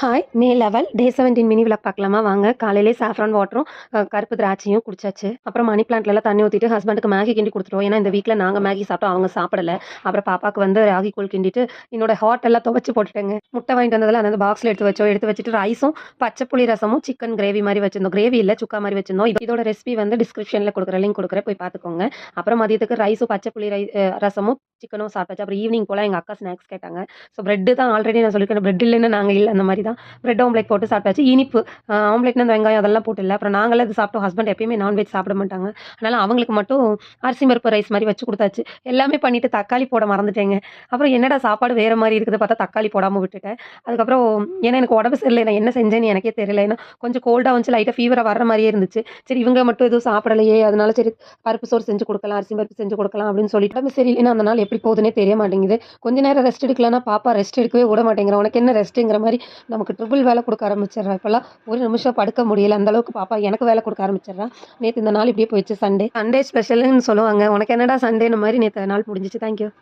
Hi may level day seventeen mini விழா பார்க்கலாமா? வாங்க காலையிலே சாஃப்ரான் வாட்டரும் கருப்பு திராட்சையும் குடிச்சாச்சு. அப்புறம் மணி பிளான்ட்ல தண்ணி ஊற்றிட்டு ஹஸ்பண்டுக்கு மேகி கிண்டி கொடுத்துருவோம் ஏன்னா இந்த வீக்கில் நாங்கள் மேகி சாப்பிட்டோம் அவங்க சாப்பிடல. அப்புறம் பாப்பாக்கு வந்து ராகி கூழ் கிண்டிட்டு என்னோட ஹாட் எல்லாம் துவைச்சு போட்டுட்டேங்க. முட்டை வாங்கிட்டு வந்ததில் அந்த பாக்ஸில் எடுத்து வச்சோம். எடுத்து வச்சுட்டு ரைஸும் பச்சை புளி ரசமும் சிக்கன் கிரேவி மாதிரி வச்சிருந்தோம். கிரேவி இல்லை சுக்கா மாதிரி வச்சிருந்தோம். இதோட ரெசிபி வந்து டிஸ்கிரிப்ஷனில் கொடுக்குற லிங்க் கொடுக்குறேன். போய் பார்த்துக்கோங்க. அப்புறம் மதியத்துக்கு ரைஸும் பச்சை புளி ரை ரசமும் சிக்கனும் சாப்பிட்டாச்சு. அப்புறம் ஈவினிங் போல் எங்கள் அக்கா ஸ்நாக்ஸ் கேட்டாங்க. ஸோ பிரெட்டு தான் ஆல்ரெடி நான் சொல்லியிருக்கேன் பிரெட் இல்லைன்னு நாங்கள் இல்லை அந்த மாதிரி தான். பிரெட் ஆம்லேட் போட்டு சாப்பிட்டாச்சு. இனிப்பு ஆம்லேட்னு அந்த வெங்காயம் அதெல்லாம் போட்டு இல்லை. அப்புறம் நாங்களே அது சாப்பிட்டோம் ஹஸ்பண்ட் எப்பயுமே நான்வெஜ் சாப்பிட மாட்டாங்க. அதனால் அவங்களுக்கு மட்டும் அரிசி பருப்பு ரைஸ் மாதிரி வச்சு கொடுத்தாச்சு. எல்லாமே பண்ணிவிட்டு தக்காளி போட மறந்துட்டேங்க. அப்புறம் என்னடா சாப்பாடு வேறு மாதிரி இருக்குது பார்த்தா தக்காளி போடாமல் விட்டுட்டேன். அதுக்கப்புறம் ஏன்னா எனக்கு உடம்பு சரியில்லை. நான் என்ன செஞ்சேன்னு எனக்கே தெரியல. ஏன்னா கொஞ்சம் கோல்டாக வந்துச்சு. லைட்டாக ஃபீவராக வர மாதிரியே இருந்துச்சு. சரி இவங்க மட்டும் எதுவும் சாப்பிடலையே. அதனால சரி பருப்பு சோறு செஞ்சு கொடுக்கலாம் அரிசி பருப்பு செஞ்சு கொடுக்கலாம் அப்படின்னு சொல்லிட்டு உடம்பு சரியில்லைன்னா அந்த நாள் எப்படி போகுதுன்னே தெரிய மாட்டேங்குது. கொஞ்ச நேரம் ரெஸ்ட் எடுக்கலன்னா பாப்பா ரெஸ்ட் எடுக்கவே விட மாட்டேங்கிறா. உனக்கு என்ன ரெஸ்ட்டுங்கிற மாதிரி நமக்கு ட்ரிபிள் வேலை கொடுக்க ஆரம்பிச்சிடுறா. இப்போல்லாம் ஒரு நிமிஷம் படுக்க முடியல. அந்த அளவுக்கு பாப்பா எனக்கு வேலை கொடுக்க ஆரம்பிச்சிடுறா. நேற்று இந்த நாள் இப்படியே போயிடுச்சு சண்டே சண்டே ஸ்பெஷல்னு சொல்லுவாங்க. உனக்கு என்னடா சண்டேன்னு மாதிரி நேற்று நாள் முடிஞ்சிச்சு. தேங்க்யூ